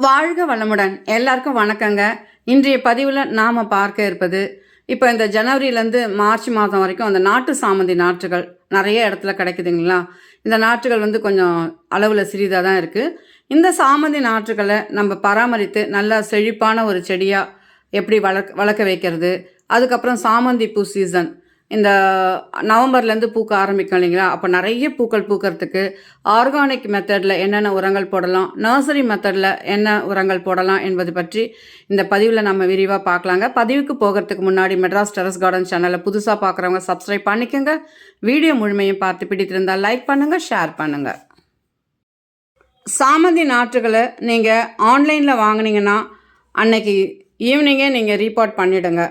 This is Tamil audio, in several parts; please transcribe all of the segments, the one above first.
வாழ்க வளமுடன். எல்லாருக்கும் வணக்கங்க. இன்றைய பதிவில் நாம் பார்க்க இருப்பது இப்போ இந்த ஜனவரியிலேருந்து மார்ச் மாதம் வரைக்கும் அந்த நாட்டு சாமந்தி நாற்றுகள் நிறைய இடத்துல கிடைக்குதுங்களா? இந்த நாற்றுகள் வந்து கொஞ்சம் அளவில் சிறிதாக தான் இருக்குது இந்த சாமந்தி நாற்றுகளை நம்ம பராமரித்து நல்லா செழிப்பான ஒரு செடியாக எப்படி வளர்க்க வளர்க்க வைக்கிறது? அதுக்கப்புறம் சாமந்தி பூ சீசன் இந்த நவம்பர்லேருந்து பூக்க ஆரம்பிக்கும் இல்லைங்களா? அப்போ நிறைய பூக்கள் பூக்கிறதுக்கு ஆர்கானிக் மெத்தடில் என்னென்ன உரங்கள் போடலாம்? நர்சரி மெத்தடில் என்ன உரங்கள் போடலாம் என்பது பற்றி இந்த பதிவில் நம்ம விரிவாக பார்க்கலாங்க. பதிவுக்கு போகிறதுக்கு முன்னாடி மெட்ராஸ் டெரஸ் கார்டன் சேனலை புதுசாக பார்க்குறவங்க சப்ஸ்கிரைப் பண்ணிக்கோங்க. வீடியோ முழுமையும் பார்த்து பிடித்திருந்தால் லைக் பண்ணுங்கள் ஷேர் பண்ணுங்கள் சாமந்தி நாற்றுகளை நீங்கள் ஆன்லைனில் வாங்குனீங்கன்னா அன்னைக்கு ஈவினிங்கே நீங்கள் ரீபார்ட் பண்ணிவிடுங்க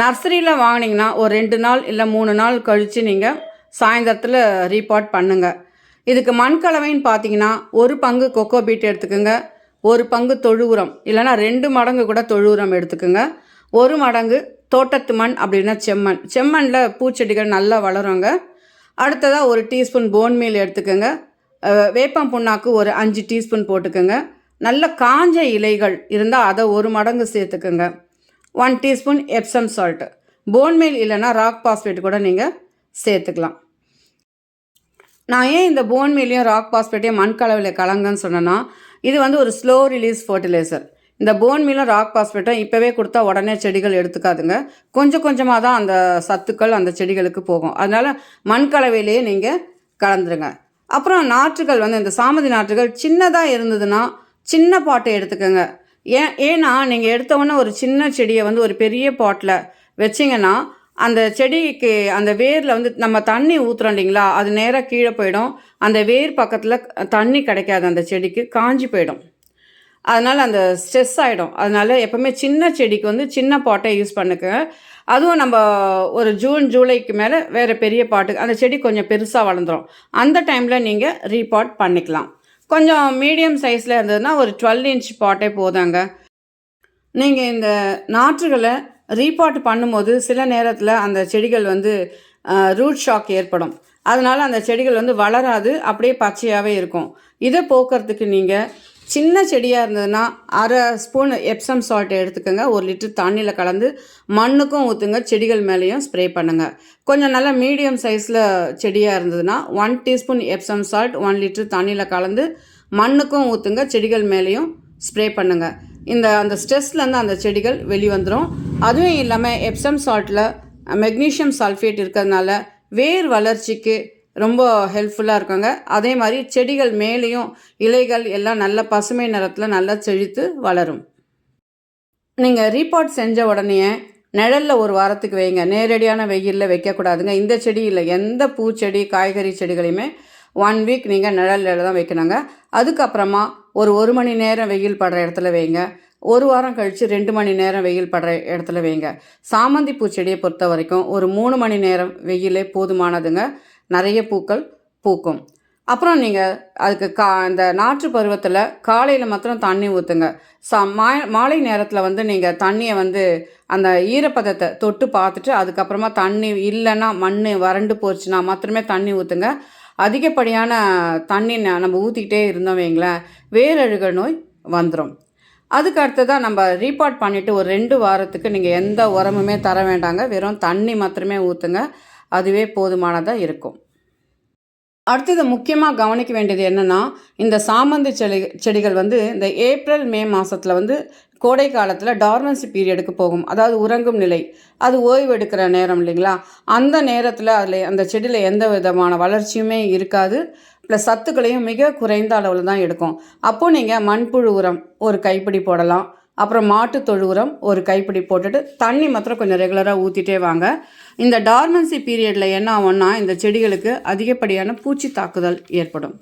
நர்சரியில் வாங்குனீங்கன்னா ஒரு ரெண்டு நாள் இல்லை மூணு நாள் கழித்து நீங்கள் சாயந்தரத்தில் ரீபாட் பண்ணுங்கள் இதுக்கு மண் கலவைன்னு பார்த்தீங்கன்னா ஒரு பங்கு கொக்கோ பீட் எடுத்துக்கோங்க. ஒரு பங்கு தொழு உரம் இல்லைன்னா ரெண்டு மடங்கு கூட தொழு உரம் எடுத்துக்கோங்க. ஒரு மடங்கு தோட்டத்து மண் அப்படின்னா செம்மண். செம்மண்ணில் பூச்செடிகள் நல்லா வளருங்க. அடுத்ததாக ஒரு டீஸ்பூன் போன் மீல் எடுத்துக்கோங்க. வேப்பம் புண்ணாக்கு ஒரு அஞ்சு டீஸ்பூன் போட்டுக்கோங்க. நல்ல காஞ்ச இலைகள் இருந்தால் அதை ஒரு மடங்கு சேர்த்துக்கோங்க. One teaspoon Epsom salt bone meal இல்லைன்னா ராக் பாஸ்பேட் கூட நீங்கள் சேர்த்துக்கலாம். நான் ஏன் இந்த போன் மீலையும் ராக் பாஸ்பேட்டையும் மண் கலவையில் கலங்கன்னு சொன்னேன்னா இது வந்து ஒரு ஸ்லோ ரிலீஸ் ஃபர்டிலைசர் இந்த போன் மீலும் ராக் பாஸ்பேட்டும் இப்போவே கொடுத்தா உடனே செடிகள் எடுத்துக்காதுங்க. கொஞ்சம் கொஞ்சமாக தான் அந்த சத்துக்கள் அந்த செடிகளுக்கு போகும். அதனால் மண் கலவையிலேயே நீங்கள் கலந்துருங்க. அப்புறம் நாற்றுகள் வந்து இந்த சாமதி நாற்றுகள் சின்னதாக இருந்ததுன்னா சின்ன பாட்டை எடுத்துக்கோங்க. ஏன் ஏன்னா நீங்கள் எடுத்தவொடனே ஒரு சின்ன செடியை வந்து ஒரு பெரிய பாட்டில் வச்சிங்கன்னா அந்த செடிக்கு அந்த வேரில் வந்து நம்ம தண்ணி ஊற்றுறோம் இல்லைங்களா அது நேராக கீழே போயிடும். அந்த வேர் பக்கத்தில் தண்ணி கிடைக்காது அந்த செடிக்கு காஞ்சி போயிடும். அதனால் அந்த ஸ்ட்ரெஸ் ஆகிடும் அதனால் எப்போவுமே சின்ன செடிக்கு வந்து சின்ன பாட்டை யூஸ் பண்ணுங்க. அதுவும் நம்ம ஒரு ஜூன் ஜூலைக்கு மேலே வேறு பெரிய பாட்டு அந்த செடி கொஞ்சம் பெருசாக வளர்ந்துரும். அந்த டைமில் நீங்கள் ரீபாட் பண்ணிக்கலாம். கொஞ்சம் மீடியம் சைஸில் இருந்ததுன்னா ஒரு டுவெல் இன்ச் பாட்டே போதாங்க. நீங்கள் இந்த நாற்றுகளை ரீபாட் பண்ணும்போது சில நேரத்தில் அந்த செடிகள் வந்து ரூட் ஷாக் ஏற்படும். அதனால் அந்த செடிகள் வந்து வளராது அப்படியே பச்சையாகவே இருக்கும். இதை போக்குறதுக்கு நீங்கள் சின்ன செடியாக இருந்ததுன்னா அரை ஸ்பூன் எப்சம் சால்ட் எடுத்துக்கோங்க. ஒரு லிட்டர் தண்ணியில் கலந்து மண்ணுக்கும் ஊற்றுங்க செடிகள் மேலேயும் ஸ்ப்ரே பண்ணுங்கள் கொஞ்சம் நல்லா மீடியம் சைஸில் செடியாக இருந்ததுன்னா one teaspoon Epsom salt one litre தண்ணியில் கலந்து மண்ணுக்கும் ஊற்றுங்க செடிகள் மேலேயும் ஸ்ப்ரே பண்ணுங்கள் இந்த அந்த ஸ்ட்ரெஸ்லேருந்து அந்த செடிகள் வெளிவந்துடும் அதுவும் இல்லாமல் எப்சம் சால்ட்டில் மெக்னீஷியம் சல்ஃபேட் இருக்கிறதுனால வேர் வளர்ச்சிக்கு ரொம்ப ஹெல்ப்ஃபுல்லாக இருக்குங்க. அதே மாதிரி செடிகள் மேலேயும் இலைகள் எல்லாம் நல்ல பசுமை நிறத்தில் நல்லா செழித்து வளரும். நீங்கள் ரீபாட் செஞ்ச உடனே நிழலில் ஒரு வாரத்துக்கு வைங்க. நேரடியான வெயிலில் வைக்கக்கூடாதுங்க. இந்த செடியில் எந்த பூச்செடி காய்கறி செடிகளையுமே ஒன் வீக் நீங்கள் நிழலில் தான் வைக்கணுங்க. அதுக்கப்புறமா ஒரு ஒரு மணி நேரம் வெயில் படுற இடத்துல வைங்க. ஒரு வாரம் கழித்து ரெண்டு மணி நேரம் வெயில் படுற இடத்துல வைங்க. சாமந்தி பூச்செடியை பொறுத்த வரைக்கும் ஒரு மூணு மணி நேரம் வெயிலே போதுமானதுங்க. நிறைய பூக்கள் பூக்கும். அப்புறம் நீங்கள் அதுக்கு கா இந்த நாற்று பருவத்தில் காலையில் மாத்திரம் தண்ணி ஊற்றுங்க சா மா மாலை நேரத்தில் வந்து நீங்கள் தண்ணியை வந்து அந்த ஈரப்பதத்தை தொட்டு பார்த்துட்டு அதுக்கப்புறமா தண்ணி இல்லைன்னா மண் வறண்டு போச்சுன்னா மாத்திரமே தண்ணி ஊற்றுங்க அதிகப்படியான தண்ணி ந- நம்ம ஊற்றிக்கிட்டே இருந்தோம் வைங்களேன் வேரழுக நோய் வந்துடும் அதுக்கு அடுத்ததாக நம்ம ரீபாட் பண்ணிவிட்டு ஒரு ரெண்டு வாரத்துக்கு நீங்கள் எந்த உரமுமே தர வேண்டாங்க. வெறும் தண்ணி மாத்திரமே ஊற்றுங்க அதுவே போதுமானதாக இருக்கும். அடுத்தது முக்கியமாக கவனிக்க வேண்டியது என்னென்னா இந்த சாமந்தி செடி செடிகள் வந்து இந்த ஏப்ரல் மே மாதத்தில் வந்து கோடை காலத்தில் டார்மன்சி பீரியடுக்கு போகும். அதாவது உறங்கும் நிலை. அது ஓய்வு எடுக்கிற நேரம் இல்லைங்களா? அந்த நேரத்தில் அதில் அந்த செடியில் எந்த விதமான வளர்ச்சியுமே இருக்காது. ப்ளஸ் சத்துக்களையும் மிக குறைந்த அளவில் தான் எடுக்கும். அப்போது நீங்கள் மண்புழு உரம் ஒரு கைப்பிடி போடலாம். அப்புறம் மாட்டு தொழு உரம் ஒரு கைப்பிடி போட்டுட்டு தண்ணி மாத்திரம் கொஞ்சம் ரெகுலராக ஊற்றிட்டே வாங்க. இந்த டார்மன்சி பீரியடில் என்ன ஆகும்னா இந்த செடிகளுக்கு அதிகப்படியான பூச்சி தாக்குதல் ஏற்படும்.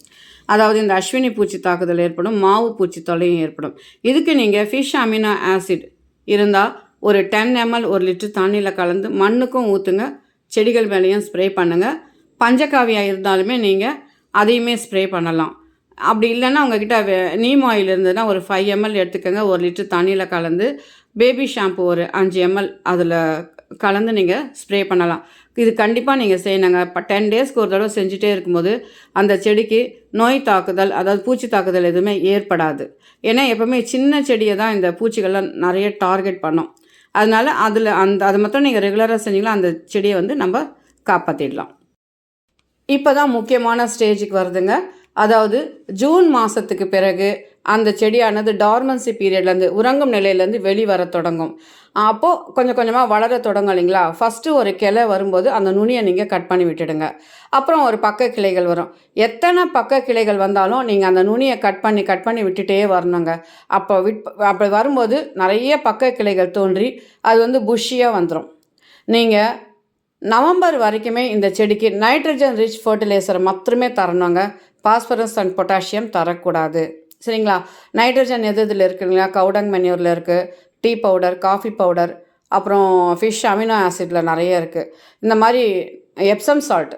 அதாவது இந்த அஸ்வினி பூச்சி தாக்குதல் ஏற்படும் மாவு பூச்சி தொல்லையும் ஏற்படும். இதுக்கு நீங்கள் ஃபிஷ் அமினோ ஆசிட் இருந்தால் ஒரு டென் எம்எல் ஒரு லிட்டர் தண்ணியில் கலந்து மண்ணுக்கும் ஊற்றுங்க செடிகள் மேலேயும் ஸ்ப்ரே பண்ணுங்கள் பஞ்சகாவியாக இருந்தாலுமே நீங்கள் அதையுமே ஸ்ப்ரே பண்ணலாம். அப்படி இல்லைன்னா உங்ககிட்ட நீம் ஆயில் இருந்ததுன்னா ஒரு ஃபைவ் எம்எல் எடுத்துக்கோங்க ஒரு லிட்டர் தண்ணியில் கலந்து பேபி ஷாம்பு ஒரு அஞ்சு எம்எல் அதில் கலந்து நீங்கள் ஸ்ப்ரே பண்ணலாம். இது கண்டிப்பாக நீங்கள் செய்யணுங்க. இப்போ டென் டேஸ்க்கு ஒரு தடவை செஞ்சுட்டே இருக்கும்போது அந்த செடிக்கு நோய் தாக்குதல் அதாவது பூச்சி தாக்குதல் எதுவுமே ஏற்படாது. ஏன்னா எப்போவுமே சின்ன செடியை தான் இந்த பூச்சிகள்லாம் நிறைய டார்கெட் பண்ணோம். அதனால் அதில் அந்த அதை மட்டும் நீங்கள் ரெகுலராக செஞ்சீங்களா அந்த செடியை வந்து நம்ம காப்பாற்றிடலாம் இப்போ தான் முக்கியமான ஸ்டேஜுக்கு வருதுங்க. அதாவது ஜூன் மாதத்துக்கு பிறகு அந்த செடியானது டார்மன்சி பீரியட்லேருந்து உறங்கும் நிலையிலேருந்து வெளிவர தொடங்கும். அப்போது கொஞ்சம் கொஞ்சமாக வளர தொடங்கும் இல்லைங்களா? ஃபஸ்ட்டு ஒரு கிளை வரும்போது அந்த நுனியை நீங்கள் கட் பண்ணி விட்டுடுங்க. அப்புறம் ஒரு பக்க கிளைகள் வரும். எத்தனை பக்க கிளைகள் வந்தாலும் நீங்கள் அந்த நுனியை கட் பண்ணி கட் பண்ணி விட்டுட்டே வரணுங்க. அப்போ விட் அப்படி வரும்போது நிறைய பக்க கிளைகள் தோன்றி அது வந்து புஷ்ஷியாக வந்துடும் நீங்கள் நவம்பர் வரைக்குமே இந்த செடிக்கு நைட்ரஜன் ரிச் ஃபர்டிலைசர் மாத்திரமே தரணுங்க. பாஸ்பரஸ் அண்ட் பொட்டாசியம் தரக்கூடாது. சரிங்களா? நைட்ரஜன் எது இதில் இருக்குங்களா? கவுடங் மென்யூரில் இருக்குது டீ பவுடர் காஃபி பவுடர் அப்புறம் ஃபிஷ் அமினோ ஆசிட்டில் நிறைய இருக்குது இந்த மாதிரி எப்சம் சால்ட்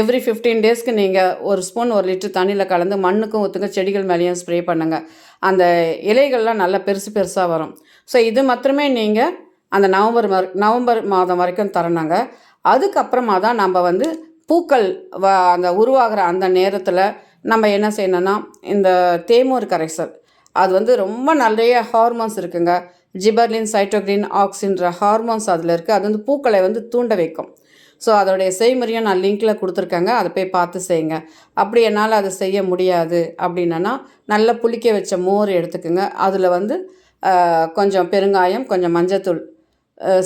எவ்ரி ஃபிஃப்டீன் டேஸ்க்கு நீங்கள் ஒரு ஸ்பூன் ஒரு லிட்டர் தண்ணியில் கலந்து மண்ணுக்கும் ஊற்றுங்க செடிகள் மேலேயும் ஸ்ப்ரே பண்ணுங்கள் அந்த இலைகள்லாம் நல்லா பெருசு பெருசாக வரும். ஸோ இது மாத்திரமே நீங்கள் அந்த நவம்பர் வர நவம்பர் மாதம் வரைக்கும் தரணுங்க. அதுக்கப்புறமா தான் நம்ம வந்து பூக்கள் வ அந்த உருவாகிற அந்த நேரத்தில் நம்ம என்ன செய்யணும்னா இந்த தேமூர் கரைசல். அது வந்து ரொம்ப நிறைய ஹார்மோன்ஸ் இருக்குங்க. ஜிபர்லின் சைட்டோக்ரின் ஆக்சின்ற ஹார்மோன்ஸ் அதில் இருக்குது அது வந்து பூக்களை வந்து தூண்ட வைக்கும். ஸோ அதோடைய செய்முறையும் நான் லிங்க்கில் கொடுத்துருக்கேங்க. அதை போய் பார்த்து செய்யுங்க. அப்படி என்னால் அதை செய்ய முடியாது அப்படின்னா நல்லா புளிக்க வச்ச மோர் எடுத்துக்கோங்க. அதில் வந்து கொஞ்சம் பெருங்காயம் கொஞ்சம் மஞ்சத்தூள்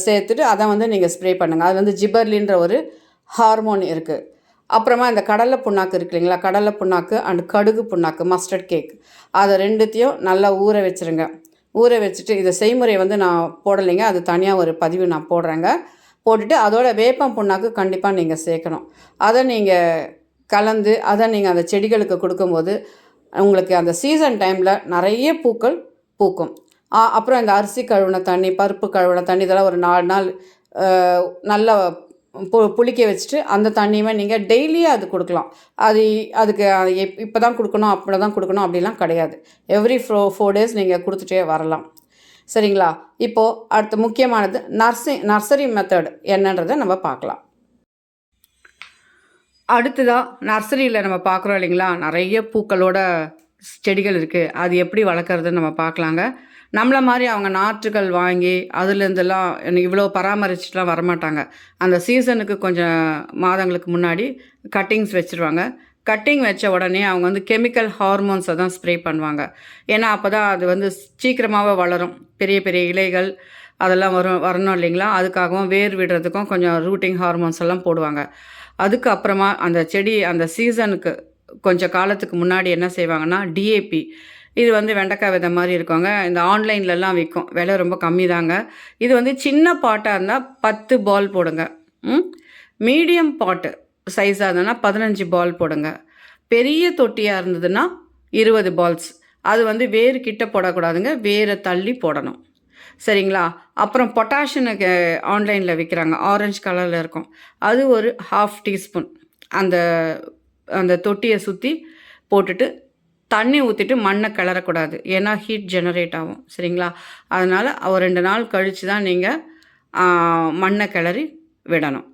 சேர்த்துட்டு அதை வந்து நீங்கள் ஸ்ப்ரே பண்ணுங்கள் அது வந்து ஜிபர்லின்ற ஒரு ஹார்மோன் இருக்குது அப்புறமா இந்த கடலை புண்ணாக்கு இருக்கு இல்லைங்களா? கடலை புண்ணாக்கு அண்ட் கடுகு புண்ணாக்கு மஸ்டர்ட் கேக் அதை ரெண்டுத்தையும் நல்லா ஊற வச்சுருங்க. ஊற வச்சுட்டு இதை செய்முறை வந்து நான் போடலைங்க. அது தனியாக ஒரு பதிவு நான் போடுறேங்க. போட்டுட்டு அதோட வேப்பம் புண்ணாக்கு கண்டிப்பாக நீங்கள் சேர்க்கணும். அதை நீங்கள் கலந்து அதை நீங்கள் அந்த செடிகளுக்கு கொடுக்கும்போது உங்களுக்கு அந்த சீசன் டைமில் நிறைய பூக்கள் பூக்கும். அப்புறம் இந்த அரிசி கழுவின தண்ணி பருப்பு கழுவின தண்ணி இதெல்லாம் ஒரு நாலு நாள் நல்லா பு புளிக்க வச்சுட்டு அந்த தண்ணியுமே நீங்கள் டெய்லியே அது கொடுக்கலாம். அது அதுக்கு அது எப் இப்போ தான் கொடுக்கணும் அப்படி தான் கொடுக்கணும் அப்படிலாம் கிடையாது. எவ்ரி ஃபோ ஃபோர் டேஸ் நீங்கள் கொடுத்துட்டே வரலாம். சரிங்களா? இப்போது அடுத்து முக்கியமானது நர்சிங் நர்சரி மெத்தட் என்னன்றதை நம்ம பார்க்கலாம். அடுத்ததாக நர்சரியில் நம்ம பார்க்குறோம் இல்லைங்களா? நிறைய பூக்களோட செடிகள் இருக்குது அது எப்படி வளர்க்குறதுன்னு நம்ம பார்க்கலாங்க. நம்மளை மாதிரி அவங்க நாற்றுகள் வாங்கி அதுலேருந்தெல்லாம் எனக்கு இவ்வளோ பராமரிச்சுட்டுலாம் வரமாட்டாங்க. அந்த சீசனுக்கு கொஞ்சம் மாதங்களுக்கு முன்னாடி கட்டிங்ஸ் வச்சுருவாங்க. கட்டிங் வச்ச உடனே அவங்க வந்து கெமிக்கல் ஹார்மோன்ஸை தான் ஸ்ப்ரே பண்ணுவாங்க. ஏன்னா அப்போ தான் அது வந்து சீக்கிரமாகவே வளரும். பெரிய பெரிய இலைகள் அதெல்லாம் வரும் வரணும் இல்லைங்களா? அதுக்காகவும் வேர் விடுறதுக்கும் கொஞ்சம் ரூட்டிங் ஹார்மோன்ஸ் எல்லாம் போடுவாங்க. அதுக்கு அப்புறமா அந்த செடி அந்த சீசனுக்கு கொஞ்சம் காலத்துக்கு முன்னாடி என்ன செய்வாங்கன்னா டிஏபி இது வந்து வெண்டைக்காய் விதை மாதிரி இருக்குங்க. இந்த ஆன்லைன்லலாம் விற்கும் விலை ரொம்ப கம்மி தாங்க இது வந்து சின்ன பாட்டாக இருந்தால் பத்து பால் போடுங்க. ம்? மீடியம் பாட்டு சைஸாக இருந்ததுன்னா பதினஞ்சு பால் போடுங்க. பெரிய தொட்டியாக இருந்ததுன்னா இருபது பால்ஸ் அது வந்து வேறு கிட்ட போடக்கூடாதுங்க. வேரை தள்ளி போடணும். சரிங்களா? அப்புறம் பொட்டாஷனுக்கு ஆன்லைனில் விற்கிறாங்க ஆரஞ்சு கலரில் இருக்கும். அது ஒரு ஹாஃப் டீஸ்பூன் அந்த அந்த தொட்டியை சுற்றி போட்டுட்டு தண்ணி ஊற்றிட்டு மண்ணை கிளறக்கூடாது. ஏன்னா ஹீட் ஜெனரேட் ஆகும். சரிங்களா? அதனால் ஒரு ரெண்டு நாள் கழித்து தான் நீங்கள் மண்ணை கிளறி விடணும்.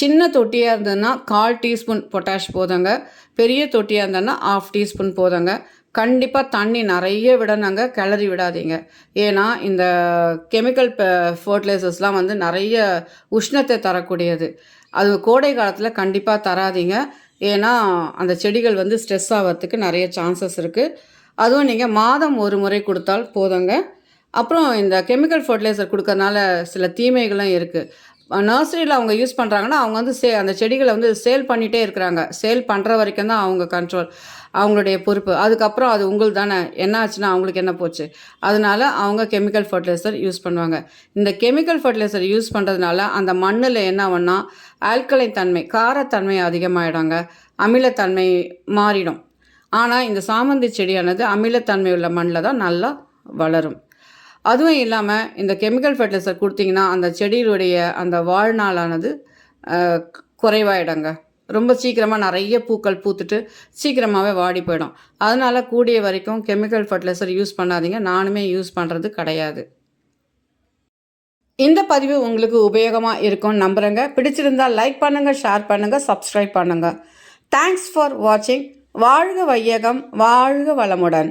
சின்ன தொட்டியாக இருந்ததுன்னா கால் டீஸ்பூன் பொட்டாஷ் போதுங்க. பெரிய தொட்டியாக இருந்ததுன்னா ஆஃப் டீஸ்பூன் போதுங்க. கண்டிப்பாக தண்ணி நிறைய விடணுங்க. கிளறி விடாதீங்க. ஏன்னா இந்த கெமிக்கல் ஃபர்டிலைசர்ஸ்லாம் வந்து நிறைய உஷ்ணத்தை தரக்கூடியது. அது கோடை காலத்தில் கண்டிப்பாக தராதீங்க. ஏன்னா அந்த செடிகள் வந்து ஸ்ட்ரெஸ் ஆகிறதுக்கு நிறைய சான்சஸ் இருக்குது அதுவும் நீங்கள் மாதம் ஒரு முறை கொடுத்தால் போதுங்க. அப்புறம் இந்த கெமிக்கல் ஃபர்டிலைசர் கொடுக்கறனால சில தீமைகளும் இருக்குது நர்சரியில் அவங்க யூஸ் பண்ணுறாங்கன்னா அவங்க வந்து சே அந்த செடிகளை வந்து சேல் பண்ணிகிட்டே இருக்கிறாங்க. சேல் பண்ணுற வரைக்கும் தான் அவங்க கண்ட்ரோல் அவங்களுடைய பொறுப்பு. அதுக்கப்புறம் அது உங்களுக்கு தானே. என்ன ஆச்சுன்னா அவங்களுக்கு என்ன போச்சு? அதனால அவங்க கெமிக்கல் ஃபர்டிலைசர் யூஸ் பண்ணுவாங்க. இந்த கெமிக்கல் ஃபர்டிலைசர் யூஸ் பண்ணுறதுனால அந்த மண்ணில் என்ன ஆகும்னா ஆல்கலைன் தன்மை காரத்தன்மை அதிகமாகிடாங்க அமிலத்தன்மை மாறிடும். ஆனால் இந்த சாமந்தி செடியானது அமிலத்தன்மை உள்ள மண்ணில் தான் நல்லா வளரும். அதுவும் இல்லாமல் இந்த கெமிக்கல் ஃபர்டிலைசர் கொடுத்தீங்கன்னா அந்த செடியிலுடைய அந்த வாழ்நாளானது குறைவாயிடுங்க. ரொம்ப சீக்கிரமாக நிறைய பூக்கள் பூத்துட்டு சீக்கிரமாகவே வாடி போயிடும். அதனால் கூடிய வரைக்கும் கெமிக்கல் ஃபர்டிலைசர் யூஸ் பண்ணாதீங்க. நானுமே யூஸ் பண்ணுறது கிடையாது. இந்த பதிவு உங்களுக்கு உபயோகமாக இருக்கும்னு நம்புகிறேங்க பிடிச்சிருந்தா லைக் பண்ணுங்கள் ஷேர் பண்ணுங்கள் சப்ஸ்கிரைப் பண்ணுங்கள் தேங்க்ஸ் ஃபார் வாட்சிங் வாழ்க வையகம் வாழ்க வளமுடன்.